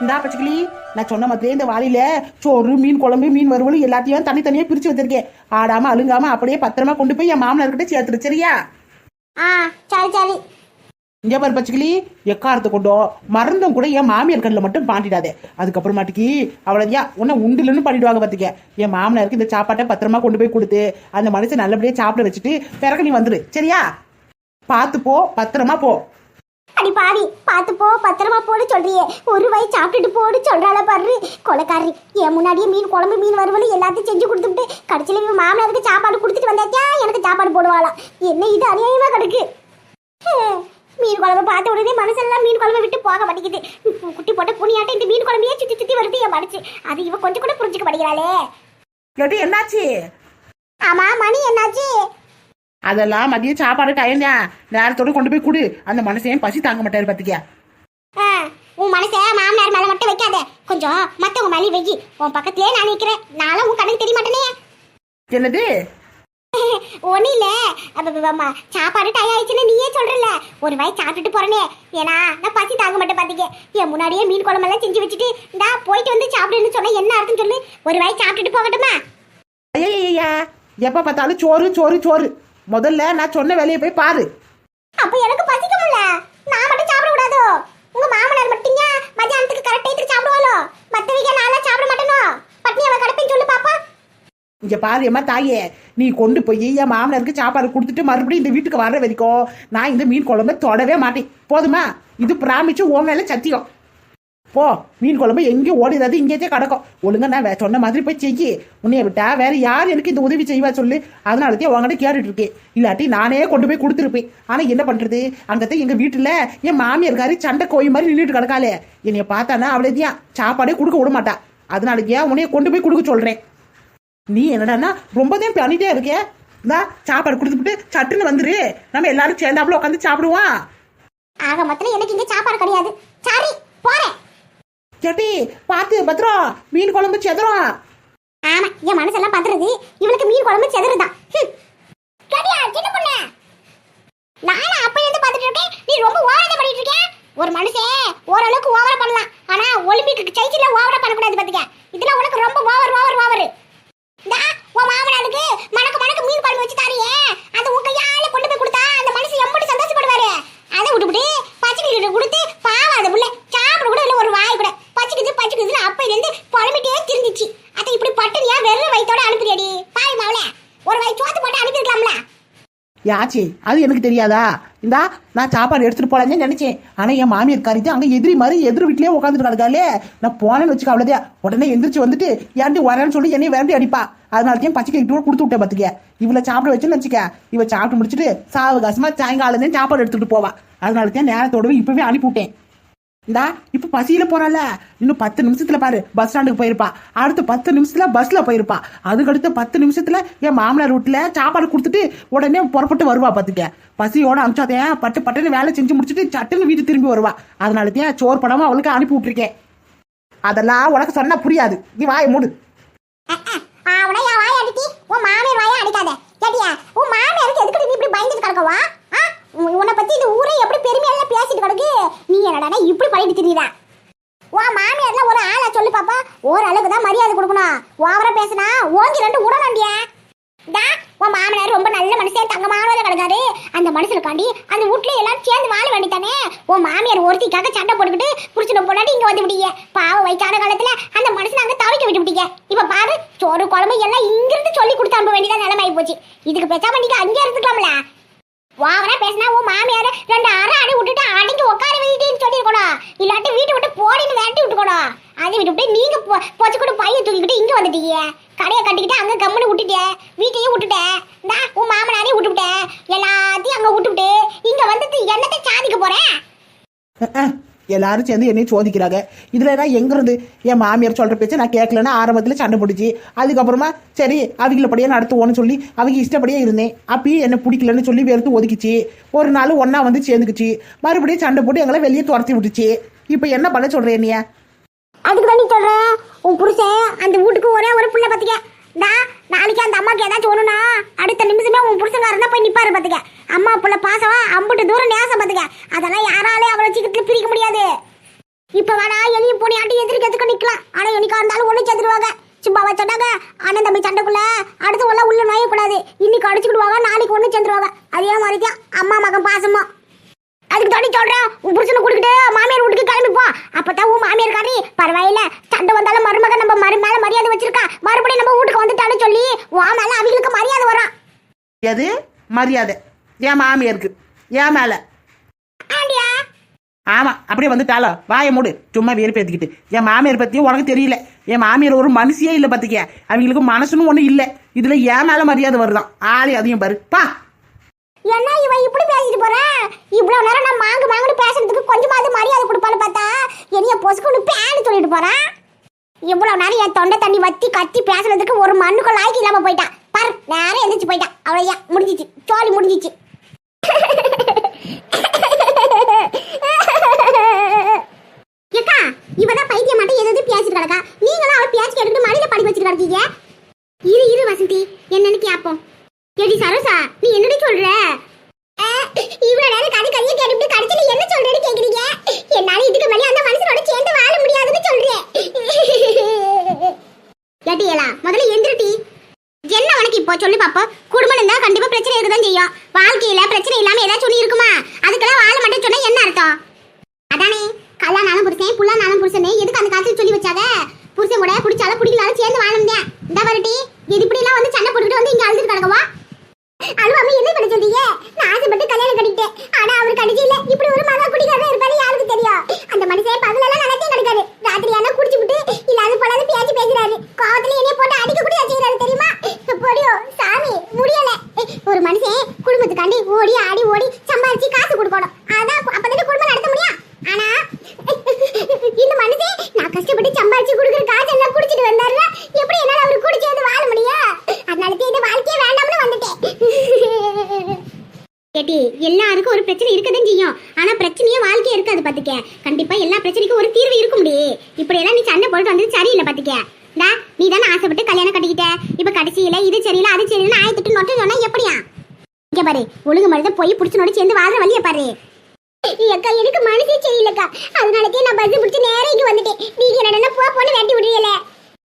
இந்தா பச்சைக்கிளி. நான் சொன்ன மாதிரியே இந்த வாளியில சோறு மீன் குழம்பு மீன் வறுவல் எல்லாத்தையும் தனித்தனியா பிரிச்சு வச்சிருக்கேன். ஆடாம அழுங்காம அப்படியே பத்திரமா கொண்டு போய் என் மாமனார்கிட்ட சேர்த்துரு சரியா? ஆ சரி சரி. இங்க பாரு பச்சைக்கிளி. எக்காரத்தை கொண்டோ? மறந்தும் கூட என் மாமியார் கண்ணில் மட்டும் பாண்டிடாதே. அதுக்கப்புறமாட்டிக்கு அவ்வளோதான் உன்னை உண்டுலன்னு பண்ணிடுவாங்க பார்த்துக்க என் மாமனாருக்கு இந்த சாப்பாட்டை பத்திரமா கொண்டு போய் கொடுத்து அந்த மனுஷன் நல்லபடியா சாப்பிட வச்சுட்டு பிறகு நீ வந்துரு சரியா? பார்த்து போ பத்திரமா போ. அடி பாவி பார்த்து போ பத்திரமா போடு சொல்றியே. ஒரு வாய் சாப்பிட்டுட்டு போடு சொல்றாள பாரு. கொலைக்காரி என் முன்னாடியே மீன் குழம்பு மீன் வறுவல் எல்லாத்தையும் செஞ்சு கொடுத்துட்டு கடைசியில இவன் மாமனாருக்கு சாப்பாடு கொடுத்துட்டு வந்தாச்சா எனக்கு சாப்பாடு போடுவாளாம். என்ன இது அநியாயமா கிடக்கு? மீன் குழம்பு பார்த்த உடனே மனசெல்லாம் மீன் குழம்பு விட்டு போக மாட்டேங்குது. குட்டி போட்ட புனியாட்டம் இந்த மீன் குழம்பையே சுத்தி சுத்தி வருது என் மனசு. அது இவ கொஞ்சம் கூட புரிஞ்சுக்க மாட்டேங்கிறாளே. என்னாச்சு? ஆமா மணி என்னாச்சு? அதெல்லாம் மதியம் சாப்பாடு டைம் தான் நேரத்தோட கொண்டு போய் கொடு. அந்த மனுஷன் பசி தாங்க மாட்டாரு பாத்துக்க. ஆ, உன் மனச மாமனார் மேல மட்டும் வைக்காத. கொஞ்சம் மத்தவங்க மேலே வெயி உன் பக்கத்திலே நான் நிக்கிறேன். நானும் உன் கண்ணுக்கு தெரிய மாட்டேனே. என்னது? ஒன்றும் இல்லை. சாப்பாடு டை ஆயிடுச்சுன்னு நீயே சொல்றல ஒரு வாய் சாப்பிட்டுட்டு போறனே. ஏன்னா நான் பசி தாங்க மாட்டேன் பாத்தீங்க என் முன்னாடியே மீன் குழம்பெல்லாம் செஞ்சு வச்சுட்டு இந்தா போயிட்டு வந்து சாப்பிடுன்னு சொன்னா என்ன அர்த்தம் சொல்லு. ஒரு வாய் சாப்பிட்டுட்டு போகட்டுமா? ஐயா எப்ப பார்த்தாலும் சோறு சோறு சோறு. முதல்ல நான் சொன்ன வேலையை போய் பாரு. அப்போ எனக்கு பசிக்கும்ல. நான் மட்டும் சாப்பிட கூடாதோ? உங்க மாமனார் மட்டும் மத்தியானத்துக்கு கரெக்ட் டைத்துக்கு சாப்பிடுவாளோ? மத்தவங்க நான்லாம் சாப்பிட மாட்டேனோ? பட்னி அவ கிடப்பேன்னு சொல்லு பாப்பா. இங்க பாரு அம்மா தாயே நீ கொண்டு போய் என் மாமனாருக்கு சாப்பாடு கொடுத்துட்டு மறுபடியும் இந்த வீட்டுக்கு வர்ற வரைக்கும் நான் இந்த மீன் குழம்பை தொடவே மாட்டேன். போதுமா? இது பிராமிச்சு உன் மேல சத்தியம். போ. மீன் குழம்பு எங்கேயும் ஓடிடாது இங்கேயே கிடக்கும். ஒழுங்கா நான் சொன்ன மாதிரி போய் செய்யி. உன்னைய விட்டா வேற யார் எனக்கு இந்த உதவி செய்வா சொல்லு. அதனாலதான் உங்ககிட்ட கேட்டுட்டு இருக்கேன். இல்லாட்டி நானே கொண்டு போய் கொடுத்துருப்பேன். ஆனால் என்ன பண்ணுறது அங்கத்தான் எங்கள் வீட்டில் என் மாமியார்காரி சண்டை கோயில் மாதிரி நின்றுட்டு கிடக்காளே. என்னைய பார்த்தானா அவளேதான் சாப்பாடே கொடுக்க விட மாட்டா. அதனால ஏன் உன்னைய கொண்டு போய் கொடுக்க சொல்கிறேன் நீ என்னடான்னா ரொம்பதான் பண்ணிட்டே இருக்கே. இந்தா சாப்பாடு கொடுத்துட்டு சட்டுன்னு வந்துரு. நம்ம எல்லாரும் சேர்ந்தாப்புல உட்காந்து சாப்பிடுவோம். ஆக மொத்தம் எனக்கு இங்க சாப்பாடு கிடையாது. சரி போறேன். செட்டி பார்த்து பத்திரம் மீன் குழம்பு செதறோம் ஆமா என் மனசெல்லாம் பத்துறது இவளுக்கு மீன் குழம்பு செதறுதான் ஹம். சின்ன பொண்ணு. நானும் அப்ப இருந்து பார்த்துட்டு இருக்கேன். நீ ரொம்ப ஓவரா பண்ணிட்டு இருக்க ஒரு மனுஷன் ஓரளவுக்கு ஓவரா பண்ணலாம். ஆனா ஒலிம்பிக்கு ஜெயிச்சுல ஓவரா பண்ணக்கூடாது பாத்துக்க. இதெல்லாம் உனக்கு ரொம்ப ஓவர் ஓவர் ஓவர். இந்தா உன் மாமனாருக்கு மணக்கு மணக்கு மீன் குழம்பு வச்சு தாரியே. அது உன் கையால கொண்டு போய் கொடுத்தா அந்த மனுஷன் எப்படி சந்தோஷப்படுவாரு. அதை விட்டுவிட்டு பச்சைக்கிட்டு கொடுத்து பாவம் அதை புள்ள சாப்பிட கூட இல்லை ஒரு வா பச்சைக்குது பச்சைக்குதுன்னு அப்பையிலேருந்து புலம்பிட்டே திருந்துச்சு. அதை இப்படி பட்டனியா? வெறும் வயிற்றோட அனுப்புறியடி. பாய் மாவுல ஒரு வாய் சோத்து போட்டு அனுப்பியிருக்கலாம்ல. யாச்சி அது எனக்கு தெரியாதா? இந்தா நான் சாப்பாடு எடுத்துட்டு போலான்னு நினைச்சேன். ஆனா என் மாமியார் காரிட்டு அங்க எதிரி மாதிரி எதிர் வீட்லயே உட்காந்துட்டு கிடக்காளே. நான் போனேன்னு வச்சுக்க அவ்வளோதே உடனே எந்திரிச்சு வந்துட்டு ஏன்டி வரேன்னு சொல்லி என்னைய விரட்டி அடிப்பா. அதனாலத்தையும் பச்சை கிட்டு கொடுத்து விட்டேன் பாத்துக்க. இவளை சாப்பிட வச்சுன்னு வச்சுக்க இவ சாப்பிட்டு முடிச்சுட்டு சாவகாசமா சாயங்காலம் சாப்பாடு எடுத்துட்டு போவா. அதனாலத்தையும் நேரத்தோடவே இப்பவே அனுப்பிவிட்டேன் இந்தா இப்ப பசியில போறால இன்னும் பத்து நிமிஷத்துல பாரு பஸ் ஸ்டாண்டுக்கு போயிருப்பா. அடுத்த பத்து நிமிஷத்துல பஸ்ல போயிருப்பா. அடுத்து பத்து நிமிஷத்துல என் மாமனார் வீட்டுல சாப்பாடு கொடுத்துட்டு உடனே புறப்பட்டு வருவா பாத்துக்க. பசியோட அனுப்பிச்சாதேன் பட்டு பட்டுன்னு வேலை செஞ்சு முடிச்சுட்டு சட்டுன்னு வீட்டு திரும்பி வருவா. அதனாலதான் சோறு படமா அவளுக்கு அனுப்பி விட்டுருக்கேன். அதெல்லாம் உனக்கு சொன்னா புரியாது. நீ வாய மூடு. உன் மாமியார் வாயை அடிக்காத. கேட்டியா? உன் மாமியாருக்கு எதுக்கு நீ இப்படி பயந்துட்டு கிடக்கவா? உன்னை பத்தி இந்த ஊரே எப்படி பெருமையெல்லாம் பேசிட்டு கிடக்கு? நீ என்னடா இப்படி பண்ணிட்டு திரியுறா? உன் மாமியார்ல ஒரு ஆளை சொல்லு பாப்பா ஓரளவுக்கு தான் மரியாதை கொடுக்கணும். ஓவரா பேசினா ஓங்கி ரெண்டு உடனண்டியா டா உன் மாமனார் ரொம்ப நல்ல மனுஷன் தங்கமானவர கிடக்காரு. அந்த மனுஷனுக்காண்டி அந்த வீட்ல எல்லாரும் சேர்ந்து வாழ வேண்டித்தானே உன் மாமியார் ஒருத்திக்காக சண்டை போட்டுக்கிட்டு புடிச்சிட போனாடி இங்க வந்து விட்டீங்க. பாவம் வயசான காலத்துல அந்த மனுஷனை அங்க தவிக்க விட்டு விட்டீங்க. இப்ப பாரு சோறு குழம்பு எல்லாம் இங்கிருந்து சொல்லி கொடுத்து அனுப்ப வேண்டியதான் நிலைமை ஆகி போச்சு. இதுக்கு பேசாம பண்ணிக்க அங்கே இருந்துக்கலாம்ல. வாவரா பேசினா உன் மாமியார் ரெண்டு அரை அடி விட்டுட்டு அடிக்கு உட்கார வைக்கிட்டேன்னு சொல்லியிருக்கணும் இல்லாட்டி வீட்டை விட்டு போடின்னு விரட்டி விட்டுக்கணும் அதை விட்டுவிட்டு நீங்க பொச்சு கூட பையன் தூக்கிக்கிட்டு இங்க வந்துட்டீங்க. கடையை கட்டிக்கிட்டு அங்க கம்முன்னு விட்டுட்டேன் வீட்டையும் விட்டுட்டேன் இந்தா உன் மாமனாரையும் விட்டுவிட்டேன் எல்லாத்தையும் அங்க விட்டுவிட்டு இங்க வந்துட்டு என்னத்தை சாதிக்க போறேன் எல்லாரும் சேர்ந்து என்னையும் சோதிக்கிறாங்க. இதில் நான் எங்கேருந்து என் மாமியார் சொல்கிற பேச்சை நான் கேட்கலன்னா ஆரம்பத்தில் சண்டை பிடிச்சி அதுக்கப்புறமா சரி அவங்களப்படியே நடத்துவோன்னு சொல்லி அவங்க இஷ்டப்படியே இருந்தேன். அப்பயும் என்னை பிடிக்கலன்னு சொல்லி வெறுத்து ஒதுக்கிச்சு. ஒரு நாள் ஒன்றா வந்து சேர்ந்துக்குச்சு. மறுபடியும் சண்டை போட்டு எங்களை வெளியே துரத்தி விட்டுச்சு. இப்போ என்ன பண்ண சொல்கிறேன் நீ அதுக்கு தான் நீ உன் புருஷன் அந்த வீட்டுக்கு ஒரே ஒரு பிள்ளை பார்த்துக்க நாளைக்கு அந்த அம்மாக்கு ஏதாச்சும் ஒண்ணுனா அடுத்த நிமிஷமே உன் புருஷங்காரன் போய் நிப்பாரு பாத்துக்க. அம்மா புள்ள பாசம் அம்புட்டு தூரம் நேசம் பாத்துக்க. அதெல்லாம் யாராலே அவளை சீக்கிரத்துல பிரிக்க முடியாது. இப்ப வேணா எலி போனி ஆட்டி எதிர்க்கு எதுக்கு நிக்கலாம். ஆனா எனக்கா இருந்தாலும் ஒண்ணு சேர்ந்துருவாங்க சும்மாவா சொன்னாங்க அண்ணன் தம்பி சண்டைக்குள்ள அடுத்து உள்ள உள்ள நோயக்கூடாது. இன்னைக்கு அடிச்சுக்கிடுவாங்க நாளைக்கு ஒண்ணு சேர்ந்துருவாங்க அதே மாதிரி தான் அம்மா மகன் பாசமா அதுக்கு தாண்டி சொல்றேன் உன் புருஷனை கூட்டிக்கிட்டு மாமியார் போ அப்பதான் உன் மாமியார் காரி பரவாயில்ல. சண்டை வந்தாலும் மருமகன் நம்ம மறு மேல மரியாதை வச்சிருக்கா. மறுபடியும் நம்ம வீட்டுக்கு வந்துட்டான்னு சொல்லி உன் மேல அவங்களுக்கு மரியாதை வரும் எது? மரியாதை. என் மாமியாருக்கு. என் மேலே. ஆண்டியா? ஆமாம் அப்படியே வந்துட்டாலோ வாயை மூடு. சும்மா வெறுப்பேற்றிக்கிட்டு என் மாமியார் பற்றியும் உனக்கு தெரியல. என் மாமியார் ஒரு மனுஷியே இல்லை பார்த்துக்க அவங்களுக்கு மனசுன்னு ஒன்றும் இல்லை. இதில் என் மேலே மரியாதை வருதான். ஆளே அதையும் பாரு. பா. என்ன இவன் இப்படி பேசிட்டு போற? இவ்வளவு நேரம் நான் மாங்கு மாங்குன்னு பேசுறதுக்கு கொஞ்சமாவது மரியாதை கொடுப்பான்னு பார்த்தா என்னைய பொசுக்குன்னு பேன்னு சொல்லிட்டு போறான் இவ்வளவு நேரம் என் தொண்டை தண்ணி வத்தி கத்தி பேசுறதுக்கு ஒரு மண்ணுக்குள்ள ஆக்கி இல்லாம போயிட்டான் பாரு நேரம் எந்திரிச்சு போயிட்டான் அவ்வளோயா முடிஞ்சிச்சு. சோழி முடிஞ்சிச்சு. ஏக்கா இவதான் பைத்தியம் மட்டும் எது எது பேசிட்டு கிடக்கா? நீங்களும் அவளை பேச்சு கேட்டுட்டு மடியில படி வச்சுட்டு கிடக்கீங்க இரு இரு வசந்தி என்னன்னு கேப்போம் எடி சரோசா நீ என்னடி சொல்ற இவ்வளவு நேரம் கதை கதையை கேட்டுட்டு கடைசியில என்ன சொல்றேன்னு கேக்குறீங்க என்னால இதுக்கு மேலே அந்த மனுஷனோட சேர்ந்து வாழ முடியாதுன்னு சொல்றேன் ஏட்டியலா முதல்ல எந்திரட்டி என்ன இப்போ சொல்லி பாப்பா குடும்பம் இருந்தா கண்டிப்பா பிரச்சனை இருக்குதான் செய்யும். வாழ்க்கையில பிரச்சனை இல்லாம ஏதாச்சும் ஒண்ணு இருக்குமா? அதுக்கெல்லாம் வாழ மட்டும் சொன்னா என்ன அர்த்தம்? அதானே கல்யாணம் புருஷன் புல்லானாலும் புருஷனே எதுக்கு அந்த காலத்துல சொல்லி வச்சாத புருஷன் கூட பிடிச்சாலும் பிடிக்கலாலும் சேர்ந்து வாழணும் இந்த வரட்டி இது இப்படி எல்லாம் வந்து சண்டை போட்டுக்கிட்டு வந்து இங்க அழுதுட்டு கிடக்கவா? அழுவாம என்ன பண்ண சொல்றீங்க? நான் ஆசைப்பட்டு கல்யாணம் கட்டிட்டேன் ஆனா அவர் கடிச்சு இல்ல. இப்படி ஒரு மகா குடிக்காரன் இருப்பாரு யாருக்கு தெரியும்? அந்த மனுஷன் பகல எல்லாம் நடத்தே கிடைக்காது ராத்திரி ஆனா குடிச்சு விட்டு இல்லாத போலாது பேச்சு பேசுறாரு. கோவத்துல என்னைய போட்டு அடிக்க கூட செய்யறாரு தெரியுமா? பொடியோ சாமி முடியல. ஒரு மனுஷன் குடும்பத்துக்காண்டி ஓடி ஆடி ஓடி சம்பாதி காசு கொடுக்கணும் அதான் அப்பதானே குடும்பம் நடத்த முடியும் ஆனா இந்த மனுஷன் நான் கஷ்டப்பட்டு சம்பாரிச்சு கொடுக்குற காசு எல்லாம் குடிச்சிட்டு வந்தாருல எப்படி என்னால அவர் குடிச்சு வந்து வாழ முடியும் அதனால தான் இந்த வாழ்க்கையே வேண்டாம்னு வந்துட்டேன் கேட்டி எல்லாருக்கும் ஒரு பிரச்சனை இருக்கதான் செய்யும் ஆனா பிரச்சனையே வாழ்க்கையே இருக்காது பாத்துக்க கண்டிப்பா எல்லா பிரச்சனைக்கும் ஒரு தீர்வு இருக்கும் முடியே இப்படி எல்லாம் நீ சண்டை போட்டு வந்தது சரியில்லை பாத்துக்க டா நீ தானே ஆசைப்பட்டு கல்யாணம் கட்டிக்கிட்ட? இப்ப கடைசியில இது சரியில்லை அது சரியில்லை ஆயத்துட்டு நொட்டு சொன்னா எப்படியா? இங்க பாரு ஒழுங்கு மருந்து போய் புடிச்சு நோடி சேர்ந்து வாழ்ற வழிய பாரு. அக்கா எனக்கு மனசே சரியில்லைக்கா. அதனாலக்கே நான் பஸ் பிடிச்சி நேரா இங்க வந்துட்டேன். நீங்க என்னடா போ போன்னு வெட்டி விடுறீங்களே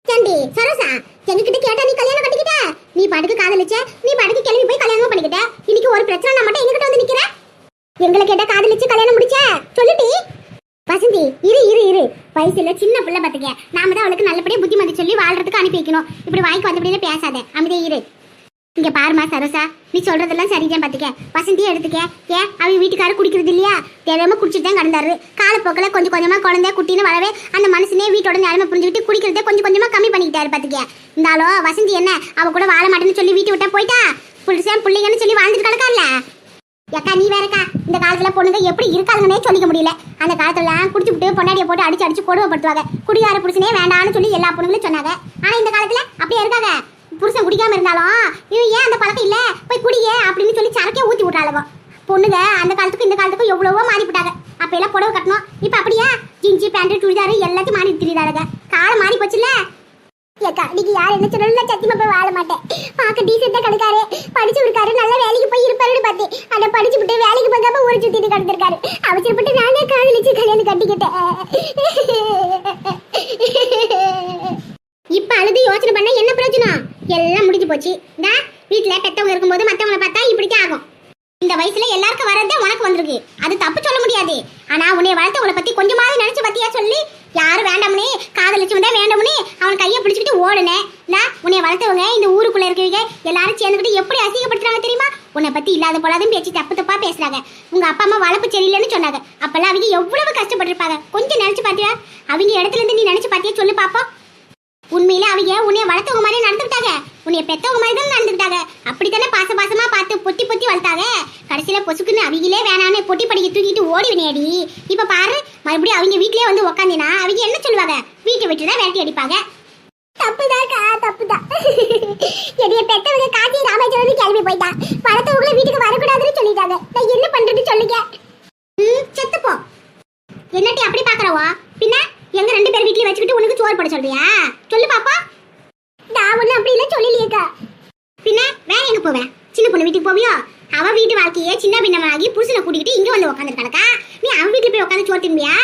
சண்டி சரோசா எங்ககிட்ட கேட்டா நீ கல்யாணம் கட்டிக்கிட்ட? நீ பாட்டுக்கு காதலிச்ச நீ பாட்டுக்கு கிளம்பி போய் கல்யாணம் பண்ணிக்கிட்ட? இன்னைக்கு ஒரு பிரச்சனை நான் மட்டும் எங்ககிட்ட வந்து நிக்கிற? எங்களை கேட்டா காதலிச்சு கல்யாணம் முடிச்ச சொல்லுடி வசந்தி இரு இரு இரு வயசுல சின்ன நாம தான் அவளுக்கு நல்லபடியா புத்திமதி சொல்லி வாழ்றதுக்கு அனுப்பி வைக்கணும். இப்படி வாய்க்கு வந்தபடியில பேசாத. அமைதியே இரு. இங்க பாருமா சரோசா நீ சொல்றதெல்லாம் சரிதான் பாத்துக்க. வசந்தியே எடுத்துக்க. ஏன்? அவ வீட்டுக்காரர் குடிக்கிறது இல்லையா? தேவையாம குடிச்சிட்டு தான் கிடந்தாரு. காலப்போக்கில் கொஞ்சம் கொஞ்சமா குழந்தை குட்டின்னு வரவே அந்த மனுஷனே வீட்டோட நிலைமை புரிஞ்சுக்கிட்டு குடிக்கிறதே கொஞ்சம் கொஞ்சமா கம்மி பண்ணிக்கிட்டாரு பார்த்துக்க இருந்தாலும் வசந்தி என்ன? அவ கூட வாழ மாட்டேன்னு சொல்லி வீட்டு விட்டா போயிட்டா? புருஷன் பிள்ளைங்கன்னு சொல்லி வாழ்ந்துட்டு கிடக்கார்ல. ஏக்கா நீ வேறக்கா இந்த காலத்துல பொண்ணுங்க எப்படி இருக்காங்கன்னே சொல்லிக்க முடியல. அந்த காலத்துல குடிச்சு விட்டு பொண்டாடியை போட்டு அடிச்சு அடிச்சு கொடுமைப்படுத்துவாங்க. குடிகார புருஷனே வேண்டாம்னு சொல்லி எல்லா பொண்ணுங்களும் சொன்னாங்க. ஆனா இந்த காலத்துல அப்படியே இருக்காங்க. புருஷன் குடிக்காம இருந்தாலும் இவன் ஏன் அந்த பழக்கம் இல்ல? போய் குடியே அப்படின்னு சொல்லி சரக்கே ஊத்தி விட்டாளுங்க பொண்ணுங்க அந்த காலத்துக்கும் இந்த காலத்துக்கும் எவ்வளவோ மாறிப்பட்டாங்க அப்ப எல்லாம் புடவை கட்டணும். இப்ப அப்படியா? ஜிஞ்சி பேண்ட் சுடிதார் எல்லாத்தையும் மாறி திரிதாருங்க காலம் மாறி போச்சுல்ல ஏக்கா நீங்க யார் என்ன சொன்னாலும் நான் சத்தியமா போய் வாழ மாட்டேன். பாக்க டீசெண்டா கிடக்காரு. படிச்சு இருக்காரு நல்ல வேலைக்கு போய் இருப்பாருன்னு பார்த்தேன். ஆனா படிச்சு விட்டு வேலைக்கு போகாம ஊரை சுத்திட்டு கிடந்திருக்காரு. அவசரப்பட்டு நானே காதலிச்சு கல்யாணம் கட்டிக்கிட்டேன். இப்ப அழுது யோசனை பண்ண என்ன பிரயோஜனம்? எல்லாம் முடிஞ்சு போச்சு. இந்த வீட்டுல பெத்தவங்க இருக்கும்போது மத்தவங்களை பார்த்தா இப்படித்தான் ஆகும். இந்த வயசுல எல்லாருக்கும் வரதே உனக்கு வந்திருக்கு. அது தப்பு சொல்ல முடியாது. ஆனா உன்னை வளர்த்தவங்கள பத்தி கொஞ்சமாவது நினைச்சு பத்தியா சொல்லி? யாரும் வேண்டாம்னே காதலிச்சு வந்தா வேண்டாம்னே அவன் கையை பிடிச்சிக்கிட்டு ஓடுனேன் நான் உன்னை வளர்த்தவங்க இந்த ஊருக்குள்ள இருக்கவங்க எல்லாரும் சேர்ந்துக்கிட்டு எப்படி அசிங்கப்படுத்துறாங்க தெரியுமா? உன்னை பத்தி இல்லாத போலாதும் பேச்சு தப்பு தப்பா பேசுறாங்க. உங்க அப்பா அம்மா வளர்ப்பு சரியில்லைன்னு சொன்னாங்க. அப்பெல்லாம் அவங்க எவ்வளவு கஷ்டப்பட்டிருப்பாங்க. கொஞ்சம் நினைச்சு பாத்தியா அவங்க இடத்துல இருந்து நீ நினைச்சு பாத்தியா சொல்லு பாப்போம். உண்மையில அவங்க உன்னைய வளர்த்தவங்க மாதிரி நடந்துட்டாங்க உன்னைய பெத்தவங்க மாதிரி தான் நடந்துக்கிட்டாங்க. அப்படித்தானே பாச பாசமா பார்த்து பொத்தி பொத்தி வளர்த்தாங்க. கடைசியில பொசுக்குன்னு அவங்களே வேணான்னு பொட்டி படிக்க தூக்கிட்டு ஓடி வினையடி இப்ப பாரு மறுபடியும் அவங்க வீட்லயே வந்து உக்காந்தினா அவங்க என்ன சொல்லுவாங்க? வீட்டை விட்டு தான் விரட்டி அடிப்பாங்க. தப்புதான்க்கா தப்புதான். என்னைய பெத்தவங்க காட்டி ராமேஸ்வரம் கிளம்பி போயிட்டா. வளர்த்தவங்கள வீட்டுக்கு வரக்கூடாதுன்னு சொல்லிட்டாங்க. நான் என்ன பண்றது சொல்லுங்க. ம் செத்துப்போ என்னட்டி அப்படி பாக்குறவா? பின்ன எங்க ரெண்டு பேர் வீட்லயும் வச்சுக்கிட்டு உனக்கு சோறு போட சொல்றியா? சொல்லு பாப்பா நான் ஒண்ணு அப்படி இல்ல சொல்லலையேக்கா பின்ன வேற எங்க போவேன். சின்ன பொண்ணு வீட்டுக்கு போவியோ? அவ வீட்டு வாழ்க்கையே சின்ன பின்னமாகி புருஷனை கூட்டிக்கிட்டு இங்க வந்து உட்காந்து கிடக்கா நீ அவன் வீட்டுல போய் உட்காந்து சோறு தின்பியா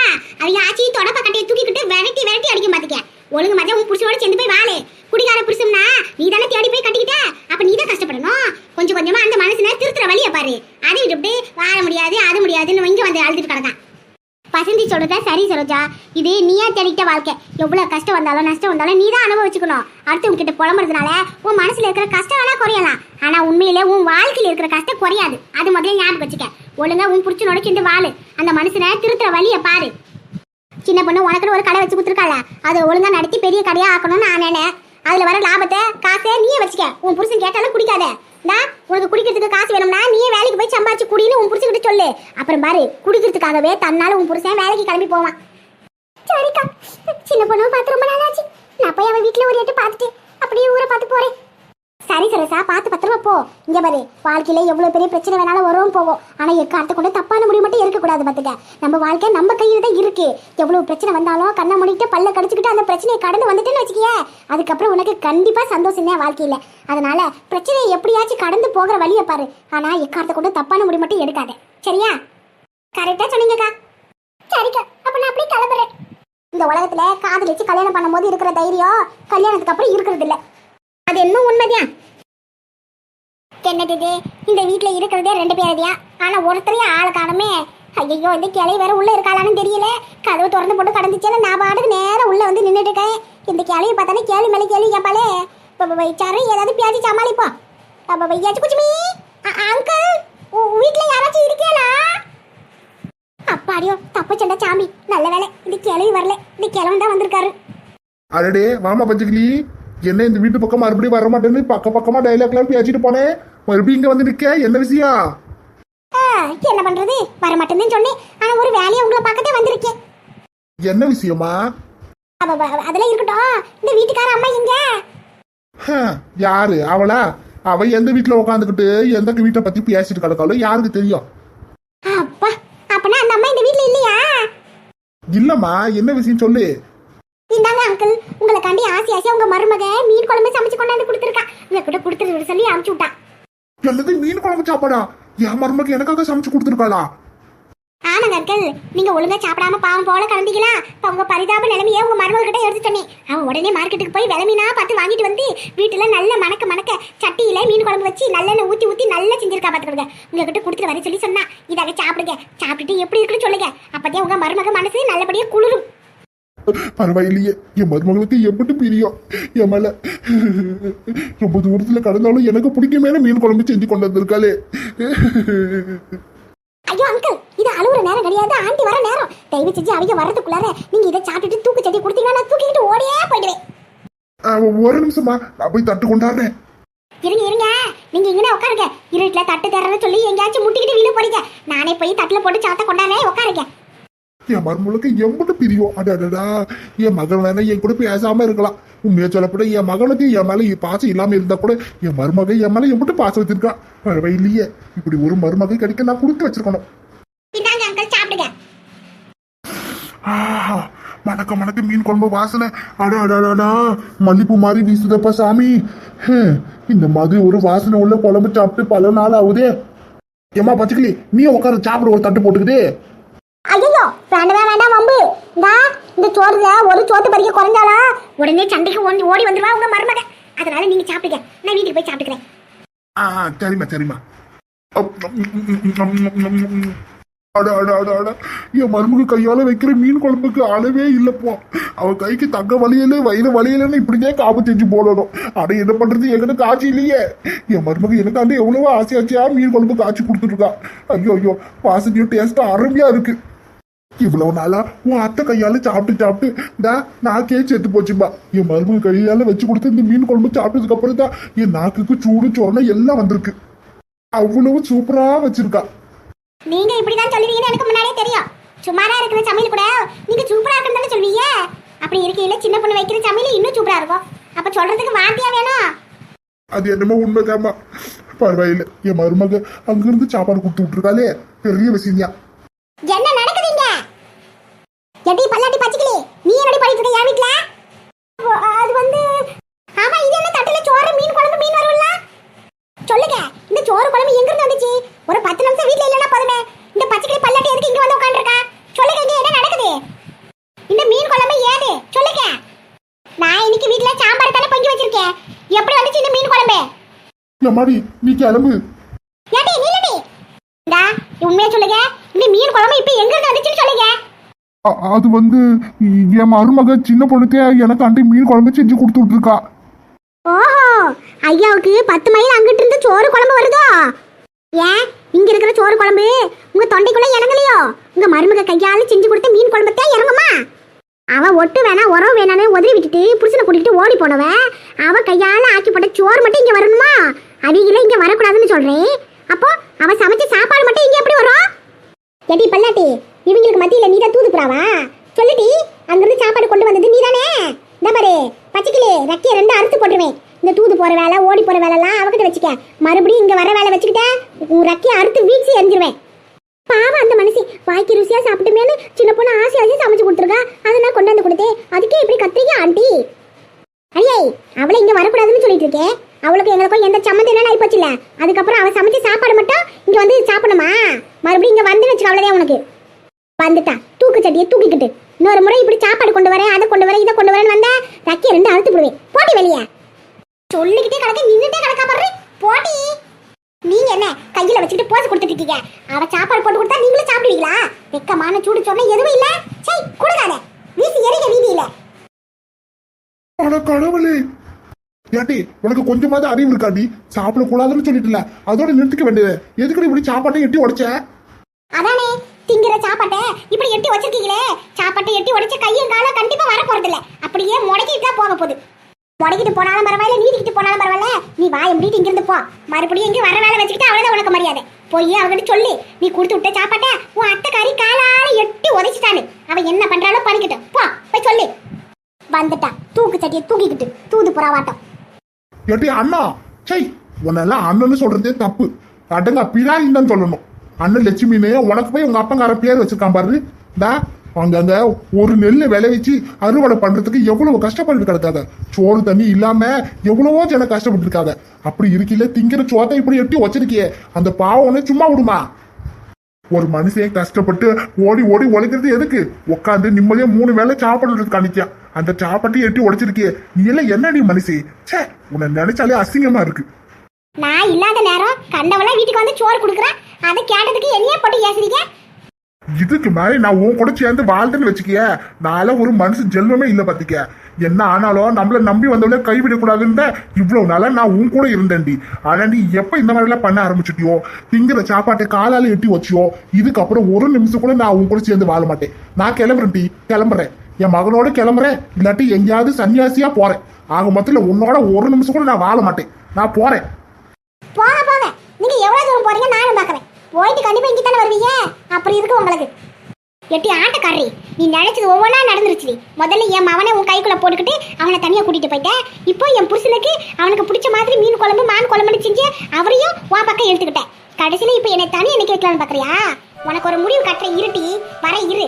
அவங்க ஆச்சி தொடப்ப கட்டையை தூக்கிக்கிட்டு விரட்டி விரட்டி அடிக்க மாத்திக்க ஒழுங்கு மஜா உன் புருஷனோட சேர்ந்து போய் வாழு. குடிகார புருஷம்னா நீ தானே தேடி போய் கட்டிக்கிட்ட? அப்ப நீ தான் கஷ்டப்படணும். கொஞ்சம் கொஞ்சமா அந்த மனசுல திருத்துற வழியை பாரு. அதை விட்டு வாழ முடியாது அது முடியாதுன்னு இங்க வந்து அழுதுட்டு கிடக்கான் வசந்தி சொல்றதா சரி சரோஜா. இது நீயா தேடிக்கிட்ட வாழ்க்கை. எவ்வளவு கஷ்டம் வந்தாலும் நஷ்டம் வந்தாலும் நீ தான் அனுபவிச்சுக்கணும். அடுத்து உங்ககிட்ட புலம்புறதுனால உன் மனசுல இருக்கிற கஷ்டம் வேணா குறையலாம். ஆனா உண்மையிலே உன் வாழ்க்கையில இருக்கிற கஷ்டம் குறையாது. அது முதல்ல ஞாபகம் வச்சுக்க. ஒழுங்கா உன் புடிச்சனோட சேர்ந்து வாழு. அந்த மனுஷனை திருத்துற வழியை பாரு. சின்ன பொண்ணு உனக்குன்னு ஒரு கடை வச்சு கொடுத்துருக்காள. அதை ஒழுங்கா நடத்தி பெரிய கடையா ஆக்கணும்னு நான் நினை அதுல வர லாபத்தை காசை நீயே வச்சுக்க. உன் புருஷன் கேட்டாலும் குடிக்காத. டா உனக்கு குடிக்கிறதுக்கு காசு வேணும்னா நீயே வேலைக்கு போய் சம்பாதிச்சு குடின்னு உன் புருஷன் கிட்ட சொல்லு. அப்புறம் பாரு குடிக்கிறதுக்காகவே தன்னால உன் புருஷன் வேலைக்கு கிளம்பி போவான். சரிக்கா சின்ன பொண்ணு பார்த்து ரொம்ப நாளாச்சு. நான் போய் அவன் வீட்டில் ஒரு எட்டு பார்த்துட்டு அப்படியே ஊரை பார்த்து போறேன். சரி சரசா பார்த்து பத்திரமா போ. இங்க பாரு வாழ்க்கையில எவ்வளவு பெரிய பிரச்சனை வேணாலும் வரும் போவோம் ஆனா எக்காரத்தை கொண்டு தப்பான முடிவு மட்டும் இருக்கக்கூடாது பாத்துக்க நம்ம வாழ்க்கை நம்ம கையில தான் இருக்கு. எவ்வளவு பிரச்சனை வந்தாலும் கண்ணை மூடிட்டு பல்ல கடிச்சுக்கிட்டு அந்த பிரச்சனையை கடந்து வந்துட்டேன்னு வச்சுக்கிய. அதுக்கப்புறம் உனக்கு கண்டிப்பா சந்தோஷம் தான் வாழ்க்கையில. அதனால பிரச்சனையை எப்படியாச்சும் கடந்து போகிற வழியை பாரு. ஆனா எக்காரத்தை கொண்டு தப்பான முடிவு மட்டும் எடுக்காத. சரியா? கரெக்டா சொன்னீங்கக்கா. சரிக்கா அப்ப நான் அப்படியே கிளம்புறேன். இந்த உலகத்துல காதலிச்சு கல்யாணம் பண்ணும்போது இருக்கிற தைரியம் கல்யாணத்துக்கு அப்புறம் இருக்கிறது இல்லை. அது என்ன உண்மைதியா என்னது இது? இந்த வீட்ல இருக்கிறதே ரெண்டு பேரதியா? ஆனா ஒருத்தரையும் ஆளை காணுமே. ஐயோ இந்த கிளை வேற உள்ள இருக்காளான்னு தெரியல. கதவு திறந்து போட்டு கடந்துச்சுல நான் பாட்டுக்கு நேரம் உள்ள வந்து நின்றுட்டு இருக்கேன். இந்த கிளையை பார்த்தானே கேள்வி மேலே கேள்வி கேட்பாளே இப்போ வைச்சாரு ஏதாவது பேசி சமாளிப்போம். அப்போ வையாச்சு குச்சுமி அங்கிள் வீட்டில் யாராச்சும் இருக்கீங்களா அப்பாடியோ தப்பு சண்டை சாமி. நல்ல வேலை இந்த கிளவி வரல. இந்த கிழவன் தான் வந்திருக்காரு. அடடே வாமா பஞ்சகிளி. என்ன இந்த வீட்டு பக்கம் மறுபடியும் வர மாட்டேன்னு பக்க பக்கமா டைலாக்லாம் பேசிட்டு போனேன். மறுபடியும் இங்க வந்து நிக்க என்ன விஷயம்? ஆ, என்ன பண்றது? வர மாட்டேன்னு சொன்னேன். ஆனா ஒரு வேலையை உங்களை பார்க்கத்தே வந்திருக்கேன். என்ன விஷயமா? அதெல்லாம் இருக்கட்டும். இந்த வீட்டுக்கார அம்மா எங்க? யாரு? அவளா? அவ எந்த வீட்டுல உட்காந்துக்கிட்டு எந்த வீட்டை பத்தி பேசிட்டு கிடக்காளோ யாருக்கு தெரியும்? அப்பா அப்பனா அந்த அம்மா இந்த வீட்ல இல்லையா? இல்லம்மா என்ன விஷயம் சொல்லு. இந்தாங்க அங்கிள் உங்களை கண்டி ஆசை ஆசையா உங்க மருமக மீன் குழம்பு சமைச்சு கொண்டாந்து கொடுத்துருக்கா. உங்ககிட்ட கொடுத்துட்டு சொல்லி அனுப்பிச்சு விட்டான் என்னது மீன் குழம்பு சாப்பாடா? என் மருமக்கு எனக்காக சமைச்சு கொடுத்துருக்காளா? ஆமாங்க அங்கிள் நீங்க ஒழுங்கா சாப்பிடாம பாவம் போல கலந்தீங்களா இப்ப உங்க பரிதாப நிலைமையை உங்க மருமக கிட்ட எடுத்து சொன்னேன். அவன் உடனே மார்க்கெட்டுக்கு போய் விளமினா பார்த்து வாங்கிட்டு வந்து வீட்டுல நல்ல மணக்க மணக்க சட்டியில மீன் குழம்பு வச்சு நல்லெண்ணெய் ஊத்தி ஊத்தி நல்லா செஞ்சிருக்கா பாத்துக்கிடுங்க உங்ககிட்ட கொடுத்துட்டு வர சொல்லி சொன்னா இதாக சாப்பிடுங்க. சாப்பிட்டுட்டு எப்படி இருக்குன்னு சொல்லுங்க. அப்பதான் உங்க மருமக மனசு நல்லபடியா குளிரும். பரவாயில்லையே என் மருமகளுக்கு எப்படி பிரியம் என் மேல ரொம்ப தூரத்துல கடந்தாலும் எனக்கு பிடிக்க மேல மீன் குழம்பு செஞ்சு கொண்டு வந்திருக்காளே. ஐயோ அங்கிள் இது அழுவுற நேரம் கிடையாது. ஆண்டி வர நேரம். தயவு செஞ்சு அவங்க வரதுக்குள்ளார நீங்க இதை சாப்பிட்டுட்டு தூக்கு சட்டி கொடுத்தீங்கன்னா நான் தூக்கிட்டு ஓடியே போயிடுவேன். ஒரு நிமிஷமா நான் போய் தட்டு கொண்டாடுறேன். இருங்க இருங்க. நீங்க இங்கே உட்காருங்க. இருட்டுல தட்டு தரன்னு சொல்லி எங்கேயாச்சும் முட்டிக்கிட்டு வீழ போறீங்க. நானே போய் தட்டுல போட்டு சாத்த கொண்டானே உட்காருங்க. என் மருமகளுக்கு எம்பிட்டு பிரியம். அடடா என் வேணா என் கூட பேசாம இருக்கலாம். உண்மையா சொல்லப்பட என் மகனுக்கு என் மேல பாசம் இல்லாம இருந்தா கூட என் மருமக என் மேல எம்பிட்டு பாசம் வச்சிருக்கா பரவாயில்லையே. இப்படி ஒரு மருமகை கிடைக்க நான் கொடுத்து வச்சிருக்கணும். ஆஹா, மணக்க மணக்க மீன் குழம்பு வாசனை. அட அடடா மல்லிப்பூ மாதிரி வீசுதப்பா சாமி. இந்த மாதிரி ஒரு வாசனை உள்ள குழம்பு சாப்பிட்டு பல நாள் ஆகுதே. ஏமா பச்சைக்கிளி நீ உட்கார சாப்பிட ஒரு தட்டு போட்டுக்கிட்டு. ஐயோ வேண்டவே வேண்டாம் வம்பு. இந்தா இந்த சோறுல ஒரு சோத்து பறிக்க குறைஞ்சாலா உடனே சண்டைக்கு ஓடி ஓடி வந்துருவா உங்க மருமக. அதனால நீங்க சாப்பிடுங்க. நான் வீட்டுக்கு போய் சாப்பிட்டுக்கிறேன். ஆ சரிம்மா சரிம்மா. அப், ம், அட அட அட அட. என் மருமக கையால வைக்கிற மீன் குழம்புக்கு அளவே இல்லப்போ. அவ கைக்கு தங்க வலியல வயிறு வலியலன்னு இப்படியே காப்பு செஞ்சு போடணும். அட என்ன பண்றது? எங்கிட்ட காய்ச்சி இல்லையே. என் மருமக எனக்கு வந்து எவ்வளவோ ஆசை ஆசையா மீன் குழம்பு காய்ச்சி கொடுத்துட்டு இருக்கா. ஐயோ ஐயோ வாசனையும் டேஸ்ட் அருமையா இருக்கு. இவ்வளவு நாளா உன் அத்தை கையால சாப்பிட்டு சாப்பிட்டு இந்த நாக்கே செத்து போச்சுப்பா. என் மருமக கையால வச்சு கொடுத்து இந்த மீன் குழம்பு சாப்பிட்டதுக்கு அப்புறம் தான் என் நாக்குக்கு சூடு சோறுனா எல்லாம் வந்திருக்கு. அவ்வளவு சூப்பரா வச்சிருக்கா. நீங்க இப்படிதான் சொல்லுவீங்கன்னு எனக்கு முன்னாடியே தெரியும். சுமாரா இருக்கிற சமையல் கூட நீங்க சூப்பரா இருக்குன்னு சொல்வீங்க அப்படி இருக்கையில சின்ன பொண்ணு வைக்கிற சமையல் இன்னும் சூப்பரா இருக்கும். அப்ப சொல்றதுக்கு வார்த்தையா வேணும்? அது என்னமோ உண்மைதாம்மா. பரவாயில்ல. என் மருமக அங்கிருந்து சாப்பாடு கொடுத்து விட்டுருக்காளே. பெரிய விஷயம் என்ன நடக்குதுங்க வச்சிருக்க என் அது வந்து ஆமா இது என்ன தட்டுல சோறு மீன் குழம்பு மீன் வரும்ல? சொல்லுங்க இந்த சோறு குழம்பு எங்க இருந்து ஒரு பத்து நிமிஷம் வீட்ல இல்லனா போதுமே. இந்த பச்சைக்கிளி பல்லாட்டி எதுக்கு இங்க வந்து உட்கார்ந்திருக்கா? சொல்லுங்க என்ன நடக்குது? இந்த மீன் குழம்பு ஏது? சொல்லுங்க. நான் இன்னைக்கு வீட்ல சாம்பார் தான பொங்கி வச்சிருக்கேன். எப்படி வந்துச்சு இந்த மீன் குழம்பு? எம்மாடி நீ கிளம்பு. ஏடி சொல்லுங்க இந்த மீன் குழம்பு இப்போ எங்க இருந்து வந்துச்சுன்னு சொல்லுங்க. அ- அது வந்து என் மருமக சின்ன பொண்ணுக்கே எனக்கு அண்டி மீன் குழம்பு செஞ்சு கொடுத்துட்டு இருக்கா ஓஹோ ஐயாவுக்கு பத்து மைல் அங்கிட்டு இருந்து சோறு குழம்பு வருதோ? ஏன் இங்க இருக்கிற சோறு குழம்பு உங்க தொண்டைக்குள்ள இறங்கலையோ? உங்க மருமக கையால செஞ்சு கொடுத்த மீன் குழம்பு தான் இறங்குமா? அவ ஒட்டு வேணா உரம் வேணான்னு உதறி விட்டுட்டு புருஷனை கூட்டிட்டு ஓடி போனவ அவ கையால ஆக்கி போட்ட சோறு மட்டும் இங்க வரணுமா? அடியில இங்க வரக்கூடாதுன்னு சொல்றேன். அப்போ அவ சமைச்ச சாப்பாடு மட்டும் இங்க எப்படி வரும்? எடி பல்லாட்டி இவங்களுக்கு மத்தியில நீ தான் தூதுப்புறாவா? சொல்லுடி அங்கிருந்து சாப்பாடு கொண்டு வந்தது நீ தானே இந்த பாரு பச்சைக்கிளி ரெக்கைய ரெண்டு அறுத்து போட்டுருவேன். இந்த தூது போற வேலை ஓடி போற வேலைலாம் அவகிட்ட வச்சுக்க. மறுபடியும் இங்க வர வேலை வச்சுக்கிட்ட உன் ரெக்கைய அறுத்து வீழ்ச்சி எரிஞ்சிருவேன் பாவம் அந்த மனசு. வாய்க்கு ருசியா சாப்பிட்டுமேனு சின்ன பொண்ணு ஆசை ஆசை சமைச்சு கொடுத்துருக்கா. அதை நான் கொண்டாந்து கொடுத்தேன். அதுக்கே இப்படி கத்திரிக்கா ஆண்டி. ஐயே அவளை இங்க வரக்கூடாதுன்னு சொல்லிட்டு இருக்கேன் அவளுக்கு எங்களுக்கும் எந்த சம்மந்தம் இல்லைன்னு ஆயிப்போச்சுல அதுக்கப்புறம் அவள் சமைச்சு சாப்பாடு மட்டும் இங்கே வந்து சாப்பிடணுமா? மறுபடியும் இங்கே வந்து வச்சுக்க அவ்வளோதான் உனக்கு. வந்துட்டா. தூக்கு சட்டியை தூக்கிக்கிட்டு. இன்னொரு முறை இப்படி சாப்பாடு கொண்டு வரேன் அதை கொண்டு வரேன் இதை கொண்டு வரேன்னு வந்தா தக்கி ரெண்டு அழுத்து போடுவேன். போட்டி வெளியே. சொல்லிக்கிட்டே கிடக்க நின்றுட்டே கிடக்கா பாரு. போட்டி நீங்க என்ன கையில வச்சுட்டு போஸ் கொடுத்துட்டு இருக்கீங்க? அவ சாப்பாடு போட்டு கொடுத்தா நீங்களும் சாப்பிடுவீங்களா? வெக்கமான சூடு சொன்ன எதுவும் இல்ல. சரி கொடுக்காத. வீசி எரிங்க வீதியில. அட கடவுளே ஏட்டி உனக்கு கொஞ்சமாவது அறிவு இருக்காடி சாப்பிடக்கூடாதுன்னு சொல்லிட்டுல. அதோட நிறுத்திக்க வேண்டியது. எதுக்கு இப்படி சாப்பாட்டை எட்டி உடைச்ச? அதானே திங்கிற சாப்பாட்டை இப்படி எட்டி வச்சிருக்கீங்களே? சாப்பாட்டை எட்டி உடைச்ச கையும் காலம் கண்டிப்பா வர போறது இல்ல அப்படியே முடக்கிட்டு தான் போக போகுது. முடக்கிட்டு போனாலும் பரவாயில்ல நீதிக்கிட்டு போனாலும் பரவாயில்ல. நீ வாய முடிட்டு இங்கிருந்து போ. மறுபடியும் இங்க வர வேலை வச்சுக்கிட்டு அவ்வளவுதான் உனக்கு மரியாதை. போய் அவகிட்ட சொல்லி. நீ கொடுத்து விட்ட சாப்பாட்டை உன் அத்தைக்காரி காலால எட்டி உதைச்சிட்டானு அவன் என்ன பண்றாலும் பண்ணிக்கிட்டு போ போய் சொல்லு. வந்துட்டான் தூக்கு சட்டியை தூக்கிக்கிட்டு தூது புறாவாட்டம் ஏட்டி அண்ணா சை உன்னெல்லாம் அண்ணன்னு சொல்றதே தப்பு. அடங்க பிராயின்னு சொல்லணும். அண்ணன் லட்சுமினே உனக்கு போய் உங்க அப்பங்கார பேர் வச்சிருக்கான் பாரு. டா அங்கங்க ஒரு நெல் விளைவிச்சு அறுவடை பண்றதுக்கு எவ்வளவு கஷ்டப்பட்டு கிடக்காத. சோறு தண்ணி இல்லாம எவ்வளவோ ஜன கஷ்டப்பட்டு இருக்காங்க அப்படி இருக்கையில திங்கிற சோத்தை இப்படி எட்டி வச்சிருக்கியே. அந்த பாவம் சும்மா விடுமா? ஒரு மனுஷன் கஷ்டப்பட்டு ஓடி ஓடி உழைக்கிறது எதுக்கு? உட்காந்து நிம்மதியா மூணு வேலை சாப்பிடுறதுக்கு அன்னைக்கா. அந்த சாப்பாட்டையும் எட்டி உடைச்சிருக்கியே. நீ எல்லாம் என்னடி மனுஷி? ச்சே உன்னை நினைச்சாலே அசிங்கமா இருக்கு. நான் இல்லாத நேரம் கண்டவெல்லாம் வீட்டுக்கு வந்து சோறு கொடுக்குறேன் அதை கேட்டதுக்கு என்னையே போட்டு ஏசுறீங்க இதுக்கு மேலே நான் உன் கூட சேர்ந்து வாழ்ந்துன்னு வச்சுக்கிய. நாள ஒரு மனுஷன் ஜென்மமே இல்ல பாத்திக்க என்ன ஆனாலும் நம்மள நம்பி வந்தவளே கைவிடக்கூடாதுன்னு தான் இவ்வளவு நாளா நான் உன் கூட இருந்தேன்டி. ஆனா நீ எப்ப இந்த மாதிரி எல்லாம் பண்ண ஆரம்பிச்சிட்டியோ திங்கிற சாப்பாட்டை காலால எட்டி வச்சியோ இதுக்கப்புறம் ஒரு நிமிஷம் கூட நான் உன் கூட சேர்ந்து வாழ மாட்டேன். நான் கிளம்புறேன் டி கிளம்புறேன். என் மகனோட கிளம்புறேன் இல்லாட்டி எங்கேயாவது சன்னியாசியா போறேன். ஆக மொத்தத்துல உன்னோட ஒரு நிமிஷம் கூட நான் வாழ மாட்டேன். நான் போறேன். போக போக நீங்க எவ்வளவு தூரம் போறீங்க நானும் பாக்குறேன் போயிட்டு கண்டிப்பா இங்க தானே வருவீங்க? அப்படி இருக்கு உங்களுக்கு. எட்டி ஆட்டக்காரி நீ நினைச்சது ஒவ்வொன்றா நடந்துருச்சு முதல்ல என் மவனை உன் கைக்குள்ள போட்டுக்கிட்டு அவனை தனியா கூட்டிட்டு போயிட்டேன் இப்போ என் புருஷனுக்கு அவனுக்கு பிடிச்ச மாதிரி மீன் குழம்பு மான் குழம்புன்னு செஞ்சு அவரையும் உன் பக்கம் எடுத்துக்கிட்டேன் கடைசியில இப்போ என்னை தனியா நிக்க வைக்கலாம்னு பாக்குறியா உனக்கு ஒரு முடிவு கட்டுற இருட்டி வர இரு.